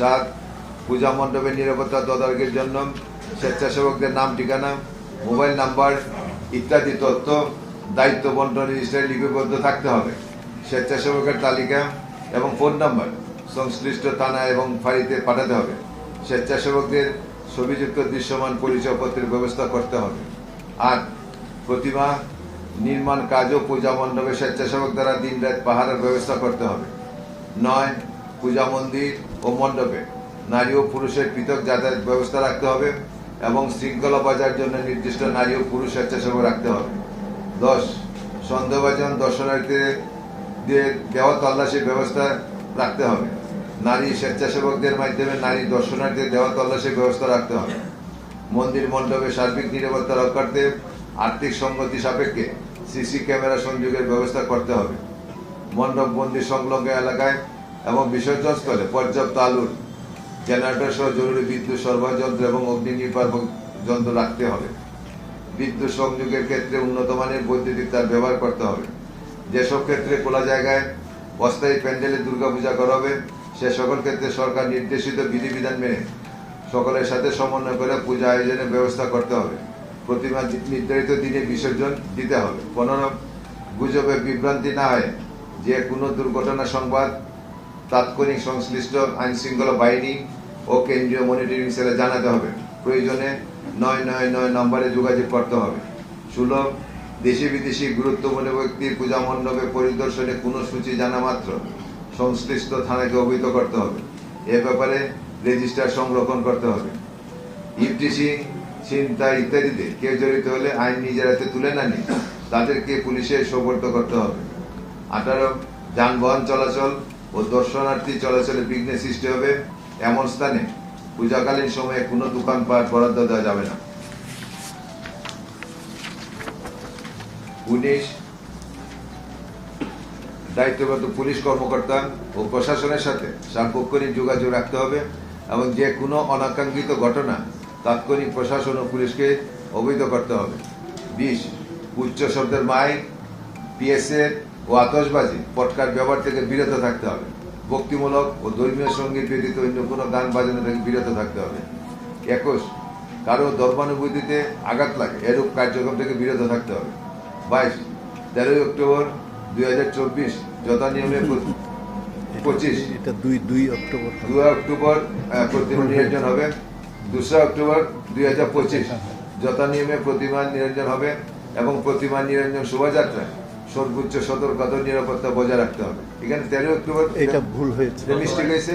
সাত পূজা মণ্ডপের নিরাপত্তা তদারকির জন্য স্বেচ্ছাসেবকদের নাম, ঠিকানা, মোবাইল নাম্বার ইত্যাদি তথ্য দায়িত্ব বন্টন রেজিস্টারে লিপিবদ্ধ থাকতে হবে। স্বেচ্ছাসেবকের তালিকা এবং ফোন নাম্বার সংশ্লিষ্ট থানা এবং ফাঁড়িতে পাঠাতে হবে। স্বেচ্ছাসেবকদের ছবিযুক্ত দৃশ্যমান পরিচয়পত্রের ব্যবস্থা করতে হবে। আর প্রতিমা নির্মাণ কাজ ও পূজা মণ্ডপে স্বেচ্ছাসেবক দ্বারা দিনরাত পাহারার ব্যবস্থা করতে হবে। নয় পূজা মন্দির ও মণ্ডপে নারী ও পুরুষের পৃথক যাতায়াত ব্যবস্থা রাখতে হবে এবং শৃঙ্খলা বাজার জন্য নির্দিষ্ট নারী ও পুরুষ স্বেচ্ছাসেবক রাখতে হবে। দশ, সন্দেহভাজন দর্শনার্থীদের দেওয়া তল্লাশির ব্যবস্থা রাখতে হবে। নারী স্বেচ্ছাসেবকদের মাধ্যমে নারী দর্শনার্থীদের দেওয়া তল্লাশির ব্যবস্থা রাখতে হবে। মন্দির মণ্ডপে সার্বিক নিরাপত্তা রক্ষার্থে আর্থিক সঙ্গতি সাপেক্ষে সিসি ক্যামেরা সংযোগের ব্যবস্থা করতে হবে। মণ্ডপ মন্দির সংলগ্ন এলাকায় এবং বিসর্জন স্থলে পর্যাপ্ত আলুর, জেনারেটর সহ জরুরি বিদ্যুৎ সরবরাহ যন্ত্র এবং অগ্নি নির্বাপক যন্ত্র রাখতে হবে। বিদ্যুৎ সংযোগের ক্ষেত্রে উন্নত মানের বৈদ্যুতিক তার ব্যবহার করতে হবে। যেসব ক্ষেত্রে খোলা জায়গায় অস্থায়ী প্যান্ডেলে দুর্গাপূজা করা হবে, সে সকল ক্ষেত্রে সরকার নির্দেশিত বিধিবিধান মেনে সকলের সাথে সমন্বয় করে পূজা আয়োজনের ব্যবস্থা করতে হবে। প্রতিমা নির্ধারিত দিনে বিসর্জন দিতে হবে। পনেরো গুজবে বিভ্রান্তি না হয় যে কোনো দুর্ঘটনা সংবাদ তাৎক্ষণিক সংশ্লিষ্ট আইন শৃঙ্খলা বাহিনী ও কেন্দ্রীয় মনিটরিং সেলে জানাতে হবে। প্রয়োজনে নয় নয় নয় নম্বরে যোগাযোগ করতে হবে। সুলভ দেশি বিদেশি গুরুত্বপূর্ণ ব্যক্তির পূজা মণ্ডপে পরিদর্শনে কোনো সূচি জানা মাত্র। সংশ্লিষ্ট থানাকে অবহিত করতে হবে। এ ব্যাপারে রেজিস্টার সংরক্ষণ করতে হবে। ইফটিসি চিন্তা ইত্যাদিতে কেউ জড়িত হলে আইন নিজের হাতে তুলে না তাদেরকে পুলিশে সোপর্দ করতে হবে। আঠারো, যানবাহন চলাচল ও দর্শনার্থী চলাচলে বিঘ্ন সৃষ্টি হবে এমন স্থানে। পূজাকালীন সময়ে কোনো দোকানপাট বরাদ্দ দেওয়া যাবে না। উনিশ দায়িত্বগত পুলিশ কর্মকর্তা ও প্রশাসনের সাথে সার্বক্ষণিক যোগাযোগ রাখতে হবে এবং যে কোনো অনাকাঙ্ক্ষিত ঘটনা তাৎক্ষণিক প্রশাসন ও পুলিশকে অবহিত করতে হবে। বিশ, উচ্চ শব্দের মাইক, পিএসএ ও আতশবাজি পটকার ব্যবহার থেকে বিরত থাকতে হবে। ভক্তিমূলক ও ধর্মীয় সংগীত ব্যতীত অন্য কোনো গান বাজানো থেকে বিরত থাকতে হবে। একুশ কারও ধর্মানুভূতিতে আঘাত লাগে এরূপ কার্যক্রম থেকে বিরত থাকতে হবে। বাইশ তেরোই অক্টোবর দুই হাজার চব্বিশ যথা নিয়মে পঁচিশ এটা দুই দুই অক্টোবর। দুই অক্টোবর প্রতিমা নিরঞ্জন হবে। দোসরা অক্টোবর দুই হাজার পঁচিশ যথা নিয়মে প্রতিমা নিরঞ্জন হবে এবং প্রতিমা নিরঞ্জন শোভাযাত্রায় সর্বোচ্চ সতর্কতা নিরাপত্তা বজায় রাখতে হবে। এখানে তেরো অক্টোবর এটা ভুল হয়েছে। মিস্টেক হয়েছে?